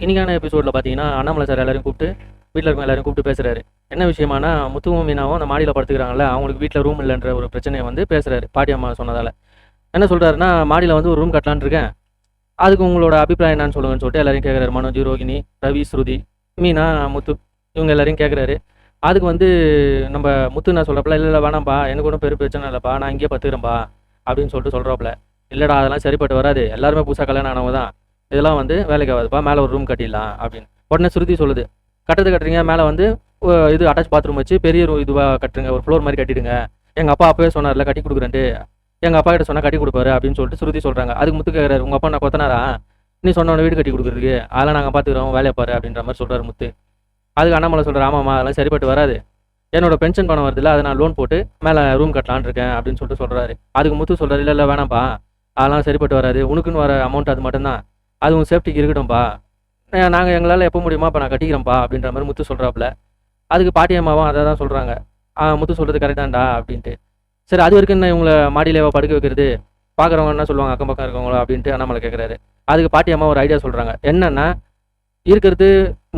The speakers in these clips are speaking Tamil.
இன்னைக்கான எபிசோடில் பார்த்தீங்கன்னா அண்ணாமலை சார் எல்லாரையும் கூப்பிட்டு வீட்டில் இருக்க எல்லாரும் கூப்பிட்டு பேசுறாரு. என்ன விஷயமானா முத்துவும் மீனாவும் அந்த மாடியில் படுத்துக்கிறாங்கல்ல அவங்களுக்கு வீட்டில் ரூம் இல்லைன்ற ஒரு பிரச்சனையை வந்து பேசுறாரு பாட்டி அம்மா சொன்னதால. என்ன சொல்கிறாருன்னா மாடியில் வந்து ஒரு ரூம் கட்டலான்னு இருக்கேன். அதுக்கு உங்களோட அபிப்பிராயம் என்னன்னு சொல்லுங்கன்னு சொல்லிட்டு எல்லாரையும் கேட்குறாரு மனோஜ் ரோகிணி ரவி ஸ்ருதி மீனா முத்து இவங்க எல்லாரையும் கேட்குறாரு அதுக்கு வந்து நம்ம முத்து நான் சொல்கிறப்பல இல்லை இல்லை வேணாம்ப்பா எனக்கு ஒன்றும் பெரிய பிரச்சனை இல்லைப்பா நான் இங்கேயே பத்துக்கிறேன்ப்பா அப்படின்னு சொல்லிட்டு சொல்கிறாப்புல இல்லைடா அதெல்லாம் சரிப்பட்டு வராது எல்லாருமே புதுசாக கல்யாணம் ஆனவங்க தான் இதெல்லாம் வந்து வேலைக்கு ஆகாதுப்பா மேலே ஒரு ரூம் கட்டிடலாம் அப்படின்னு. உடனே ஸ்ருதி சொல்லுது கட்டது கட்டுறீங்க மேலே வந்து இது அட்டாச் பாத்ரூம் வச்சு பெரிய ரூம் இதுவாக கட்டுருங்க ஒரு ஃப்ளோர் மாதிரி கட்டிடுங்க. எங்கள் அப்பா அப்பவே சொன்னார்ல கட்டி கொடுக்குறேன்ட்டு. எங்கள் அப்பா கிட்ட சொன்னால் கட்டி கொடுப்பாரு அப்படின்னு சொல்லிட்டு ஸ்ருதி சொல்கிறாங்க அதுக்கு முத்து கேட்குறாரு உங்கள் அப்பா நான் கொத்தனாரா? நீ சொன்ன வீடு கட்டி கொடுக்குறதுக்கு அதெல்லாம் நாங்கள் பார்த்துக்குறோம் வேலையை பாரு அப்படின்ற மாதிரி சொல்கிறாரு முத்து. அதுக்கு அண்ணாமலை சொல்கிறார் ஆமாம்மா அதெல்லாம் சரிப்பட்டு வராது. என்னோட பென்ஷன் பணம் வருதுல்ல அதை நான் லோன் போட்டு மேலே ரூம் கட்டலான் இருக்கேன் அப்படின்னு சொல்லிட்டு சொல்கிறாரு அதுக்கு முத்து சொல்கிறாரு இல்லை இல்லை வேணாம்ப்பா அதெல்லாம் சரிப்பட்டு வராது. உனக்குன்னு வர அமௌண்ட் அது மட்டும்தான். அது உங்கள் சேஃப்டிக்கு இருக்கட்டும்ப்பா நாங்கள் எங்களால் எப்போ முடியுமா இப்போ நான் கட்டிக்கிறேன்ப்பா அப்படின்ற மாதிரி முத்து சொல்கிறாப்புல அதுக்கு பாட்டி அம்மாவும் அதை தான் சொல்கிறாங்க முத்து சொல்கிறது கரெக்டாண்டா அப்படின்ட்டு. சரி அது வரைக்கும் என்ன இவங்களை மாடியிலேவா படுக்க வைக்கிறது? பார்க்குறவங்க என்ன சொல்லுவாங்க அக்கம் பக்கம் இருக்கவங்களோ அப்படின்ட்டு அண்ணாமலை கேட்குறாரு அதுக்கு பாட்டி அம்மா ஒரு ஐடியா சொல்கிறாங்க என்னென்னா இருக்கிறது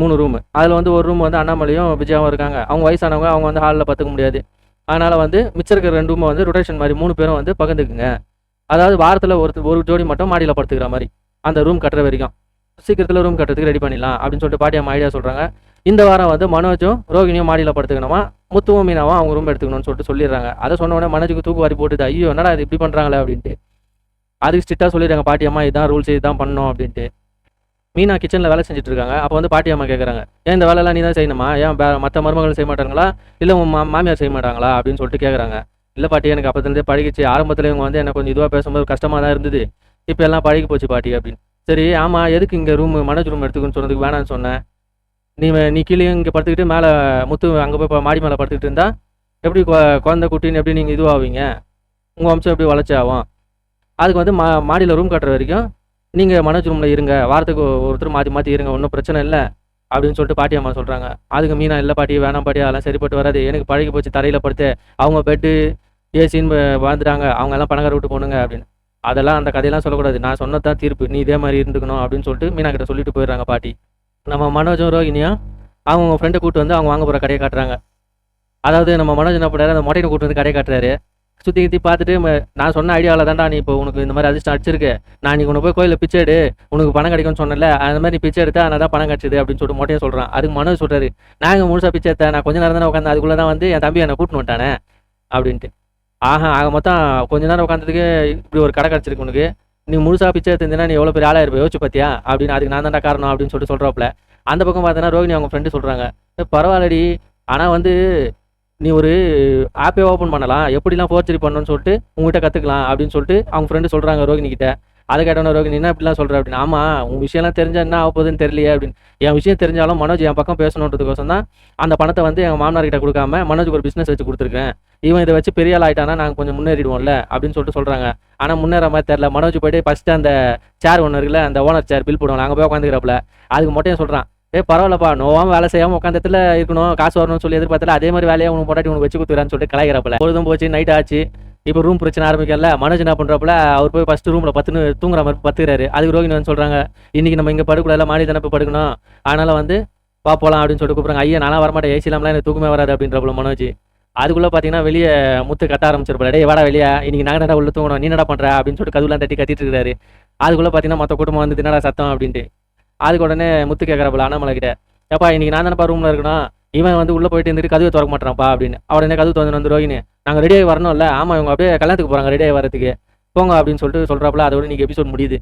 மூணு ரூமு அதில் வந்து ஒரு ரூம் வந்து அண்ணாமலையும் விஜயாவும் இருக்காங்க. அவங்க வயசானவங்க அவங்க வந்து ஹாலில் பார்த்துக்க முடியாது. அதனால் வந்து மிச்சம் இருக்கிற ரெண்டு ரூமை வந்து ரொட்டேஷன் மாதிரி மூணு பேரும் வந்து பகிர்ந்துக்குங்க. அதாவது வாரத்தில் ஒரு ஒரு ஜோடி மட்டும் மாடியில் படுத்துக்கிற மாதிரி. அந்த ரூம் கட்டுற வரைக்கும். சீக்கிரத்தில் ரூம் கட்டுறதுக்கு ரெடி பண்ணிடலாம் அப்படின்னு சொல்லிட்டு பாட்டி அம்மா ஐடியா சொல்கிறாங்க இந்த வாரம் வந்து மனோஜும் ரோகிணியும் மாடியில் படுத்துக்கணுமா? முத்துவும் மீனாவும் அவங்க ரூம் எடுத்துக்கணும்னு சொல்லிட்டு சொல்லிடுறாங்க. அதை சொன்ன உடனே மனோஜுக்கு தூக்கு வாரி போட்டுது. ஐயோ என்னடா இது இப்படி பண்ணுறாங்களே அப்படின்ட்டு. அதுக்கு ஸ்ட்ரிக்டாக சொல்லிடுறாங்க. பாட்டி அம்மா இதுதான் ரூல்ஸ் இதுதான் பண்ணணும் அப்படின்ட்டு. மீனா கிச்சனில் வேலை செஞ்சுட்டு இருக்காங்க அப்போ வந்து பாட்டி அம்மா கேட்குறாங்க ஏன் இந்த வேலைலாம் நீ தான் செய்யணுமா? ஏன் மற்ற மருமகள் செய்ய மாட்டாங்களா இல்லை உன் மா மாமியார் செய்ய மாட்டாங்களா? அப்படின்னு சொல்லிட்டு கேட்குறாங்க இல்லை பாட்டி எனக்கு அப்போதுலேருந்தே பழகிச்சு ஆரம்பத்தில் இவங்க வந்து எனக்கு கொஞ்சம் இதுவாக பேசும்போது கஷ்டமாக தான் இருந்தது. இப்போ எல்லாம் பழகி போச்சு பாட்டி அப்படின்னு. சரி ஆமாம் எதுக்கு இங்கே ரூம் மனோஜ் ரூம் எடுத்துக்கணும்னு சொன்னதுக்கு வேணாம்னு சொன்னேன். நீ நீ கீழே இங்கே படுத்துக்கிட்டு மேலே முத்து அங்கே போய் மாடி மேலே படுத்துக்கிட்டு இருந்தால் எப்படி குழந்தை குட்டின்னு எப்படி நீங்கள் இதுவாகுவீங்க உங்கள் வம்சம் எப்படி வளர்ச்சி ஆகும்? அதுக்கு வந்து மா மாடியில் ரூம் கட்டுற வரைக்கும் நீங்கள் மனோஜ் ரூமில் இருங்க வாரத்துக்கு ஒருத்தர் மாற்றி மாற்றி இருங்க ஒன்றும் பிரச்சனை இல்லை அப்படின்னு சொல்லிட்டு பாட்டி அம்மா சொல்கிறாங்க அதுக்கு மீனா இல்லை பாட்டி வேணாம் பாட்டி அதெல்லாம் சரிப்பட்டு வராது. எனக்கு பழகி போச்சு தரையில் படுத்து. அவங்க பெட்டு ஏசின்னு வாழ்ந்துட்டாங்க. அவங்க எல்லாம் பணக்கார விட்டு போனுங்க அப்படின்னு. அதெல்லாம் அந்த கதையெல்லாம் சொல்லக்கூடாது. நான் சொன்னதான் தீர்ப்பு. நீ இதே மாதிரி இருந்துக்கணும் அப்படின்னு சொல்லிட்டு மீனா கிட்ட சொல்லிட்டு போயிடுறாங்க பாட்டி. நம்ம மனோஜும் ரோகிணியும் அவங்க ஃப்ரெண்டை கூட்டு வந்து அவங்க வாங்க போகிற கடையை காட்டுறாங்க. அதாவது நம்ம மனோஜ் என்ன பண்ணுறாரு அந்த மொட்டையை கூட்டு வந்து கடையை காட்டுறாரு. சுற்றி சுற்றி பார்த்துட்டு நான் சொன்ன ஐடியாவில் தான்டா நீ இப்போ உனக்கு இந்த மாதிரி அதிர்ஷ்டம் அடிச்சிருக்கு. நான் நீ உனக்கு போய் கோயிலில் பிச்சை எடு. உனக்கு பணம் கிடைக்கும்னு சொன்னல அந்த மாதிரி நீ பிச்சை எடுத்தா அதனால் தான் பணம் கிடச்சிது அப்படின்னு சொல்லிட்டு மொட்டையை சொல்கிறான் அதுக்கு மனு சொல்கிறாரு நாங்கள் முழுசா பிச்சை எடுத்தேன். நான் கொஞ்சம் நேரம் தானே உட்காந்து அதுக்குள்ளே தான் வந்து என் தம்பி என்னை கூட்டின்னு விட்டானே அப்படின்ட்டு. ஆஹா ஆக மொத்தம் கொஞ்ச நேரம் உட்காந்ததுக்கு இப்படி ஒரு கடை கிடச்சிருக்கு உனக்கு. நீ முழுசா பிச்சை எடுத்திருந்தீங்கன்னா நீ எவ்வளோ பெரிய ஆளாக இருப்ப? யோசிச்சு பார்த்தியா அப்படின்னு அதுக்கு நான் தான்டா காரணம் அப்படின்னு சொல்லிட்டு சொல்கிறாப்புல அந்த பக்கம் பார்த்தீங்கன்னா ரோகிணி அவங்க ஃப்ரெண்டு சொல்கிறாங்க பரவாயில்லடி. ஆனால் வந்து நீ ஒரு ஆப்பே ஓப்பன் பண்ணலாம் எப்படிலாம் ஃபோர்ச்சரி பண்ணணும்னு சொல்லிட்டு உங்ககிட்ட கற்றுக்கலாம் அப்படின்னு சொல்லிட்டு அவங்க ஃப்ரெண்டு சொல்கிறாங்க ரோகிணி கிட்ட. அதை கேட்டவன ரோகிணி என்ன இப்படிலாம் சொல்கிற அப்படின்னு ஆமாம் உங்கள் விஷயம்லாம் தெரிஞ்சால் என்ன ஆக போகுதுன்னு தெரியலையே அப்படின்னு. என் விஷயம் தெரிஞ்சாலும் மனோஜ் என் பக்கம் பேசணுன்றதுக்கோசம் தான் அந்த பணத்தை வந்து எங்கள் மாமனார் கிட்ட கொடுக்காம மனோஜுக்கு ஒரு பிஸ்னஸ் வச்சு கொடுத்துருக்கேன். இவன் இதை வச்சு பெரிய ஆள் ஆகிட்டானா நாங்கள் கொஞ்சம் முன்னேறிடுவோம்ல அப்படின்னு சொல்லிட்டு சொல்கிறாங்க ஆனால் முன்னேற மாதிரி தெரில மனோஜ் போயிட்டு ஃபஸ்ட்டு அந்த சேர் ஒன்று இருக்குல்ல அந்த ஓனர் சேர் பில் போடுவாங்க அங்கே போய் உட்காந்துக்கிறப்பல. அதுக்கு மட்டும் சொல்கிறான் ஏ பரவாயில்லப்பா. நோவாம வேலை செய்யாமல் உட்காந்தத்துல இருக்கணும். காசு வரணும்னு சொல்லி எதிர்பார்த்தல அதே மாதிரி வேலையை உனக்கு போட்டாட்டி உனக்கு வச்சு கொடுத்துறான்னு சொல்லிட்டு கலாய்க்கிறப்பல. பொழுதும் போச்சு நைட் ஆச்சு. இப்போ ரூம் பிரச்சனை ஆரம்பிக்கல மனோஜ் என்ன பண்ணுறப்பல அவர் போய் ஃபஸ்ட்டு ரூமில் பத்துன்னு தூங்குற மாதிரி பத்துக்கிறாரு. அதுக்கு ரோகிணி வந்து சொல்கிறாங்க இன்னைக்கு நம்ம இங்கே படுக்கூடாது மாடி தானே போய் படுக்கணும். அதனால வந்து வா போகலாம் அப்படின்னு சொல்லிட்டு கூப்பிட்றாங்க. ஐயா நானும் வரமாட்டேன். ஏசி இல்லாமலாம் எனக்கு தூக்கமே வராது அப்படின்றப்பல மனோஜ். அதுக்குள்ளே பார்த்தீங்கன்னா வெளியே முத்து கத்த ஆரம்பிச்சிருப்பாரு. டே வாடா வெளியே. இன்னைக்கு நாங்கள் என்னடா உள்ள தூங்கணும். நீ என்னடா பண்ணுற அப்படின்னு சொல்லிட்டு கதுலாம் தட்டி கத்திட்டு இருக்காரு அதுக்குள்ளே பார்த்தீங்கன்னா மொத்த குடும்பம் வந்து என்னடா சத்தம்? அப்படின்ட்டு. அதுக்கு உடனே முத்து கேட்குறப்பல அண்ணாமலை கிட்ட ஏப்பா இன்னைக்கு நான் தானப்பா ரூமில் இருக்கணும் இவன் வந்து உள்ளே போயிட்டு இருந்துட்டு கதவை திறக்க மாட்டான்ப்பா அப்படின்னு. உடனே கதவு திறந்து வந்து ரோகிணி நாங்கள் ரெடியாகி வரணும்ல. ஆமாம் இவங்க அப்படியே கல்யாணத்துக்கு போகிறாங்க ரெடியாகி வரதுக்கு. போங்க அப்படின்னு சொல்லிட்டு சொல்கிறாப்புல அதோட இன்னைக்கு எபிசோட் முடியுது.